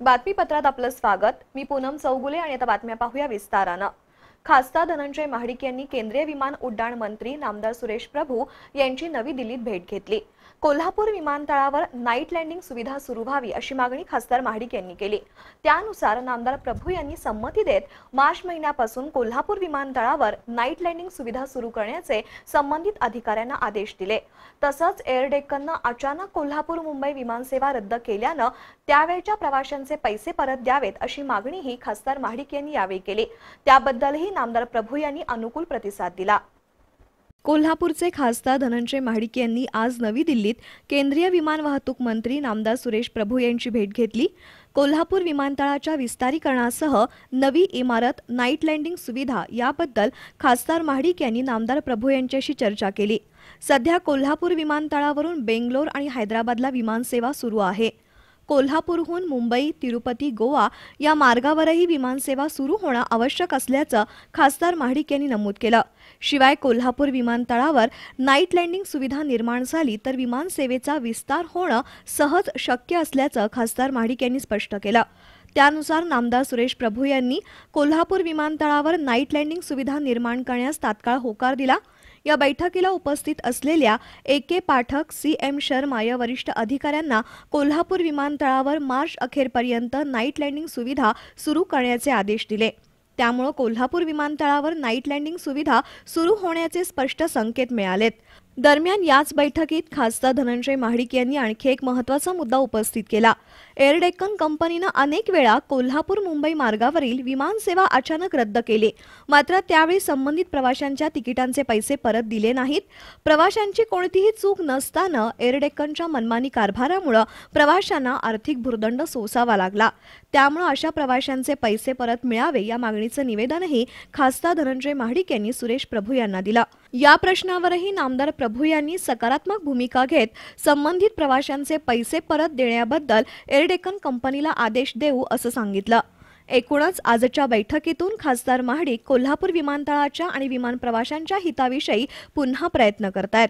बातमीपत्रात आपलं स्वागत. मी पूनम चौगुले आणि आता बातम्या पाहूया विस्तारानं. खासदार धनंजय महाडिक यांनी केंद्रीय विमान उड्डाण मंत्री नामदार सुरेश प्रभू यांची नवी दिल्लीत भेट घेतली. कोल्हापूर विमानतळावर नाईट लँडिंग सुविधा सुरू व्हावी अशी मागणी खासदार महाडिक यांनी केली. त्यानुसार नामदार प्रभू यांनी संमती देत मार्च महिन्यापासून कोल्हापूर विमानतळावर नाईट लँडिंग सुविधा सुरू करण्याचे संबंधित अधिकाऱ्यांना आदेश दिले. तसंच एअर डेक्कननं अचानक कोल्हापूर मुंबई विमानसेवा रद्द केल्यानं त्यावेळच्या प्रवाशांचे पैसे परत द्यावेत अशी मागणीही खासदार महाडिक यांनी यावेळी केली. त्याबद्दलही नामदार प्रभू यांनी अनुकूल प्रतिसाद दिला. कोल्हापूरचे खासदार धनंजय महाडिक यांनी आज नवी दिल्लीत केंद्रीय विमान वाहतूक मंत्री नामदार सुरेश प्रभू यांची भेट घेतली. कोल्हापूर विमानतळाच्या विस्तारीकरणासह नवी इमारत नाईट लँडिंग सुविधा याबद्दल खासदार महाडिक यांनी नामदार प्रभू यांच्याशी चर्चा केली. सध्या कोल्हापूर विमानतळावरून बेंगलोर आणि हैदराबादला विमानसेवा सुरू आहे. कोल्हापूरहून मुंबई तिरुपती गोवा या मार्गावरही विमानसेवा सुरू होणं आवश्यक असल्याचं खासदार महाडिक यांनी नमूद केलं. शिवाय कोल्हापूर विमानतळावर नाईट लँडिंग सुविधा निर्माण झाली तर विमानसेवेचा विस्तार होणं सहज शक्य असल्याचं खासदार महाडिक यांनी स्पष्ट केलं. त्यानुसार नामदार सुरेश प्रभू यांनी कोल्हापूर विमानतळावर नाईट लँडिंग सुविधा निर्माण करण्यास तात्काळ होकार दिला. या बैठकीला उपस्थित असलेल्या A K Pathak C M Sharma या वरिष्ठ अधिकाऱ्यांना कोल्हापूर विमानतळावर मार्च अखेरपर्यंत नाईट लँडिंग सुविधा सुरू करण्याचे आदेश दिले. त्यामुळे कोल्हापूर विमानतळावर नाईट लँडिंग सुविधा सुरू होण्याचे स्पष्ट संकेत मिळालेत. दरम्यान याच बैठकीत खासदार धनंजय महाडिक यांनी आणखी एक महत्त्वाचा मुद्दा उपस्थित केला. एअर डेक्कन कंपनीनं अनेक वेळा कोल्हापूर मुंबई मार्गावरील विमानसेवा अचानक रद्द केली. मात्र त्यावेळी संबंधित प्रवाशांच्या तिकिटांचे पैसे परत दिले नाहीत. प्रवाशांची कोणतीही चूक नसताना एअर डेक्कनच्या मनमानी कारभारामुळे प्रवाशांना आर्थिक भुर्दंड सोसावा लागला. त्यामुळे अशा प्रवाशांचे पैसे परत मिळावे या मागणीचं निवेदनही खासदार धनंजय महाडिक यांनी सुरेश प्रभू यांना दिलं. या प्रश्नावरही नामदार प्रभू यांनी सकारात्मक भूमिका घेत संबंधित प्रवाशांचे पैसे परत देण्याबद्दल एअरडेकन कंपनीला आदेश देऊ असं सांगितलं. एकूणच आजच्या बैठकीतून खासदार महाडिक कोल्हापूर विमानतळाच्या आणि विमान प्रवाशांच्या हिताविषयी पुन्हा प्रयत्न करतायत.